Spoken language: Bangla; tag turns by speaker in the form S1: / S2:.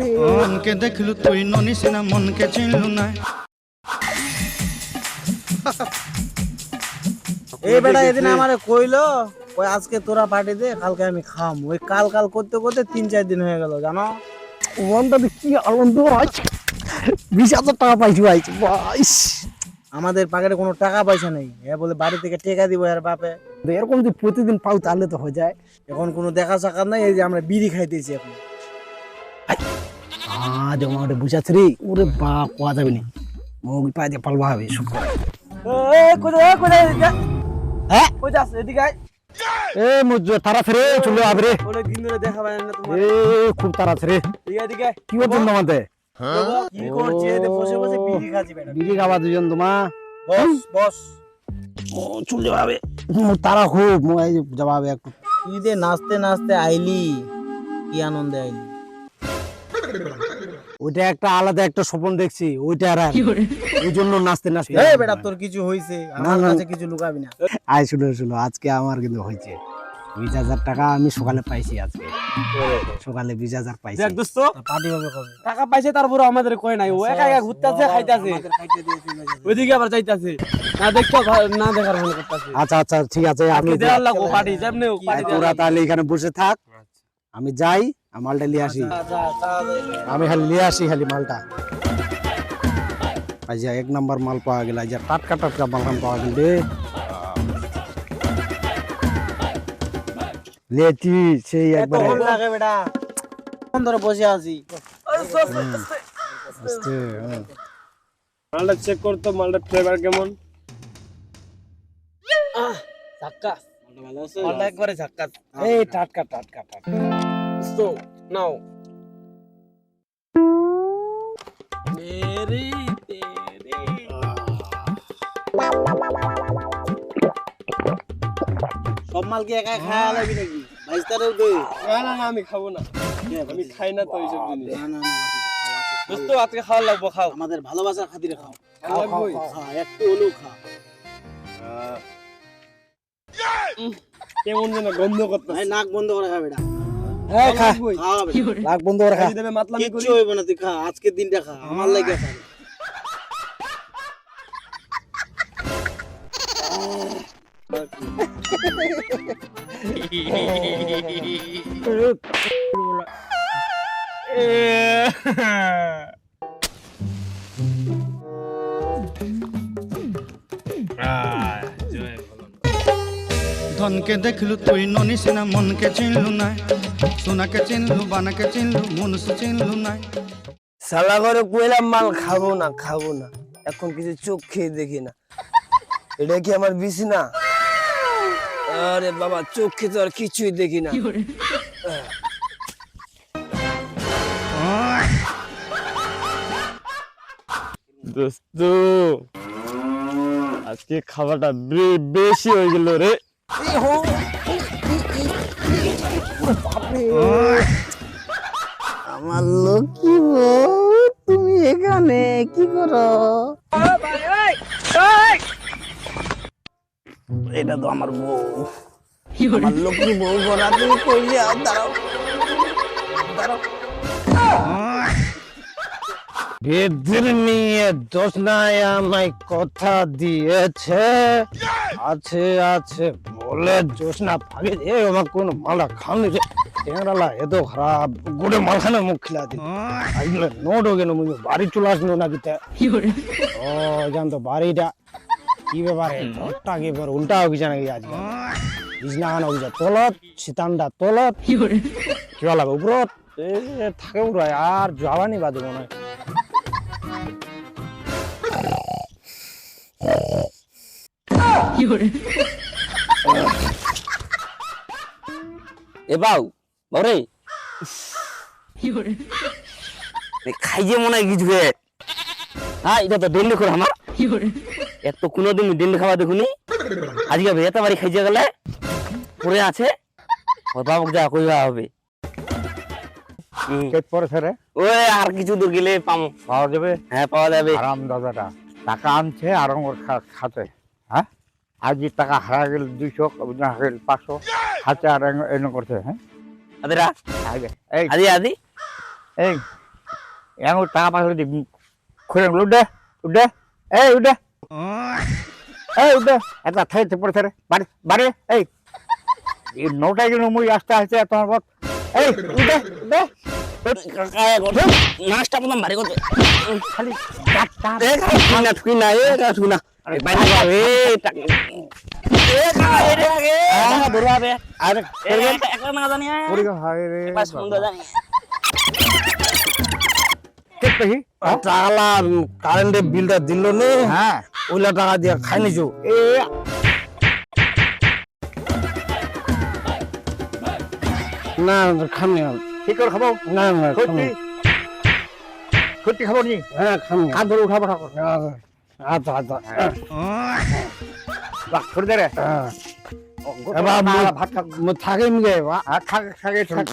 S1: মনকে দেখলু তুই ননি সিনা মনকে চিনলু না
S2: এই বেটা এদিন আমারে কইলো ওই আজকে তোরা পার্টি দে কালকে আমি খাম। ওই কাল কাল করতে করতে তিন চার দিন হয়ে গেল জানো?
S3: ওয়ানটাতে কি আনন্দ আছে বিশ হাজার টাকা পাইছি ভাইছি বাইশ।
S2: আমাদের পকেটে কোনো টাকা পয়সা নেই। এ বলে বাড়ি থেকে টেকা দিব এর বাপে।
S3: এরকম যদি প্রতিদিন পাও তাহলে তো হয়ে যায়।
S2: এখন কোনো দেখা সাক্ষাৎ নাই এই যে আমরা বিড়ি খাইতেছি এখন।
S3: জমা ওটা বুঝাচ্ছে রে। ওরে বা কোয়া যাবে না? মুখ পায়ে দিয়ে পালবা হবে শুট করে হ্যাঁ?
S2: এদিকে আয়।
S3: এ মুজ তারা ছেড়ে চলে আবে রে।
S2: অনেক দিন ধরে দেখা পাই না তোমার।
S3: এ খুব তারা ছেড়ে
S2: এদিকে এদিকে
S3: কি করছেন তোমাতে
S2: কি করছিস এই বসে বসে বিড়ি খাচ্ছি বেটা।
S3: বিড়ি খাওয়া দুজন তোমা
S2: বস বস।
S3: ও চলে যাবে। তারা খুব মো এই যাবে একটু।
S2: যে নাচতে নাচতে আইলি কি আনন্দে আইলি।
S3: ওইটা একটা আলাদা একটা স্বপ্ন দেখছি ওইটা আর। ওই জন্য নাচতে নাচতে।
S2: এই বেটা তোর কিছু হইছে আমার কাছে কিছু লুকাবি না।
S3: আয় শুনো শুনো আজকে আমার কিন্তু হয়েছে। বিশ হাজার টাকা আমি সকালে পাইছি আজকে। সকালে বিশ হাজার পাইছি।
S4: দোস্ত
S2: পার্টি হবে কবে?
S4: টাকা পাইছে তারপরে আমাদের কয় নাই। ও একা একা ঘুরতেছে খাইতেছে। ওইদিকে আবার যাইতাছে। না দেখতে না দেখার মনে করতেছে।
S3: আচ্ছা আচ্ছা ঠিক আছে আমি
S4: পার্টি
S3: তোরা তাহলে এখানে বসে থাক। আমি যাই। মালটা নিয়ে আসি। আমি খালি নিয়ে আসি খালি মালটা। আজ এক নাম্বার মাল পাওয়া গেল আজ টাটকা টাটকা মালখান পাওয়া গেল লেটি সেই একবারে।
S2: লাগে বেটা। ধরে বসে আছি।
S3: হ্যাঁ।
S4: মালটা চেক করতো মালটা ফ্লেভার কেমন?
S2: ধাক্কা মালটা একবারে ধাক্কা
S3: এই টাটকা টাটকা টাটকা।
S4: নাও মেরি তেরি
S2: সব মাল কি একা খাওয়া লাগবে নাকি? বাইশটারেও দে
S4: না না না আমি খাব না। আমি খাই না তো এইসব জিনিস।
S2: না না না
S4: দোস্ত আজকে খাওয়া লাগবো খাও।
S2: আমাদের ভালোবাসার খাতিরে খাও। হ্যাঁ একটু হলেও খাও।
S4: কেমন যেন গন্ধ করতে
S2: ভাই নাক বন্ধ করে খা বেটা
S3: এই খা
S2: খাওয়া বেটা
S3: রাখ বন্ধ করে খা।
S4: দেবে মাতলামি করি।
S2: কিচ্ছু হইব না তুই খা আজকের দিনটা খা আমার লাগে খা
S1: ধনকে দেখলু তুই ননি সিনা মনকে চিনলু না সোনাকে চিনলু বানাকে চিনলু মনুষ্য চিনলু নাই।
S5: সালা করে কইলাম মাল খাব না খাব না। এখন কিছু চোখ খেয়ে দেখি না। এটা কি আমার বিছনা? আরে বাবা চোখ খেয়ে তো আর কিছুই দেখি না।
S4: দোস্ত আজকে খাবারটা বেশি হয়ে গেল রে।
S3: আমার লক্ষ্মী তুমি এখানে কি করো? এটা তো আমার বউ। আমার লক্ষ্মী বউ করা তুমি আর দাঁড়াও। আমায় কথা দিয়েছে। আছে আছে বলে দোষ না ভাগে এ আমার কোন মালা খাওনি রে ট্যাংরালা এত খারাপ গোটে মালখানে মুখ খিলা দি আজকে নোট হয়ে গেল মুই বাড়ি চলে আসলো না কিতে ও জান তো বাড়িটা। কি ব্যাপারে ঘরটা কি ব্যাপার উল্টা হয়ে গেছে নাকি আজকে? বিছনা খানা হয়ে যায় তলত শীতানটা তলত। কি লাগে উপরত? এ থাকে উড়ায় আর যাবানি বাদে মনে হয়।
S5: এ বাউ খাই যে মনে হয় কিছু হ্যাঁ এটা তো ডেলি করে আমার। এত কোনোদিন ডেলি খাওয়া দেখুনি। আজকে এত বাড়ি খাইছে গেলে পড়ে আছে। বাবুকে যা কইবা হবে।
S6: পরে
S5: ওই আর কিছু দূর গেলে পামো।
S6: পাওয়া যাবে?
S5: হ্যাঁ পাওয়া যাবে।
S6: আরাম দাদাটা টাকা আনছে আর ওর খাতে। আজ টাকা হারা গেল দুইশো হারা গেল পাঁচশো। খাতে আর এনে করছে হ্যাঁ?
S5: আদিরা?
S6: আগে এই।
S5: আদি আদি?
S6: এই। এমন টাকা পয়সা দিবি খুলে উঠে উঠে। এই উঠে। এই উঠে। এত থাইতে পড়ে থারে বাড়ি বাড়ি এই। নটায় যেন মুই আসতে আসতে তোমার এই উঠে উঠে।
S5: নাচটা প্রথম ভারী করবে
S6: খালি
S5: না ঠুই না এ
S6: ঠিক
S3: কারেন্টের বিলটা দিল নে
S6: হ্যাঁ
S3: ওইলা টাকা দিয়ে খাই নিছো
S6: এ
S3: না খামি
S6: করে খাব?
S3: না না খামি।
S6: সত্যি খাব নি
S3: হ্যাঁ খামি।
S6: হাত ধরে উঠাবো ঠাকুর
S3: আচ্ছা আচ্ছা
S6: বাহ করে দে। রে
S3: হ্যাঁ
S6: ভাত খাব থাকে থাকে থাকে